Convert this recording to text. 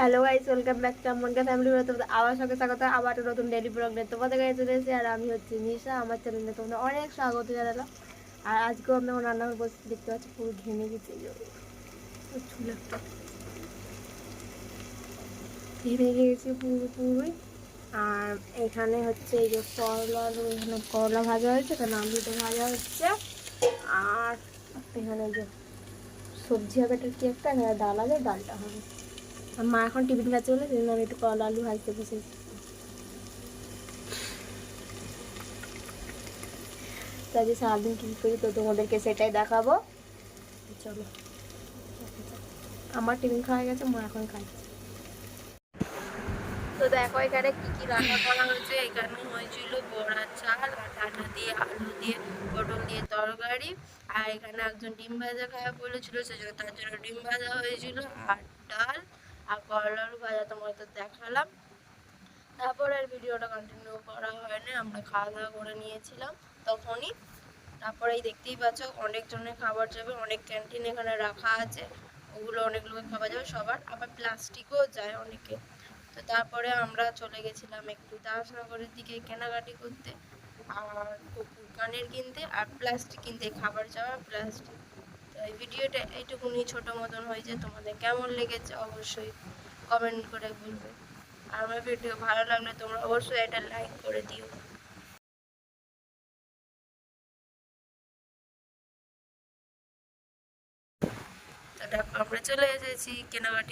Hello guys welcome back to আমনকা family blog তোমাদের আবার সঙ্গে স্বাগত, আবার একটা নতুন ডেলি ব্লগ নিয়ে তোমাদের কাছে চলে এসেছি, আর আমি হচ্ছি নিশা, আমার চ্যানেলে তোমাদের অনেক স্বাগত জানালাম। আর আজকেও আমি আমার রান্নাঘর বসে দেখতে পাচ্ছি পুরো ঘেমে গেছে ঘেমে গিয়েছি পুরো আর এখানে হচ্ছে এই যে করলা, এখানে করলা ভাজা হয়েছে, এখানে আলুটা ভাজা হচ্ছে। আর এখানে যে সবজি হবে কি একটা? এখানে ডাল আছে ডালটা হবে। মা এখন টিফিন খাচ্ছে বলে জন্য আমি একটু কল, আলু ভাজতে বসেছি তাই যে সারাদিন কী করি তো তোমাদেরকে সেটাই দেখাবো। চলো, আমার টিফিন খাওয়া গেছে, মা এখন খাচ্ছে তো দেখো এখানে কি কি রান্না করা হয়েছে। এখানে হয়েছিল বড়া চাল আর ডাটা দিয়ে আলু দিয়ে, পটল দিয়ে তরকারি। আর এখানে একজন ডিম ভাজা খাওয়া বলেছিল সেজন্য তার জন্য ডিম ভাজা হয়েছিল। আর আর করলা আলু ভাজা তোমার তো দেখালাম। তারপর আর ভিডিওটা কন্টিনিউ করা হয়নি, আমরা খাওয়া দাওয়া করে নিয়েছিলাম তখনই। তারপরে এই দেখতেই পাচ্ছ অনেক জনের খাবার যাবে, অনেক ক্যান্টিন এখানে রাখা আছে, ওগুলো অনেক লোকের খাবার যাবে, সবার আবার প্লাস্টিকও যায় অনেকে। তো তারপরে আমরা চলে গেছিলাম একটু দাসনগরের দিকে কেনাকাটি করতে, আর কপুর কানের কিনতে, আর প্লাস্টিক কিনতে, খাবার যাওয়া, প্লাস্টিক এই ভিডিওটা এইটুকুনি ছোট মতন হয়েছে তোমাদের কেমন লেগেছে অবশ্যই কমেন্ট করে বলবে। আর আমার ভিডিও ভালো লাগলে তোমরা অবশ্যই এটা লাইক করে দিও। আমরা চলে এসেছি কেনাকাটি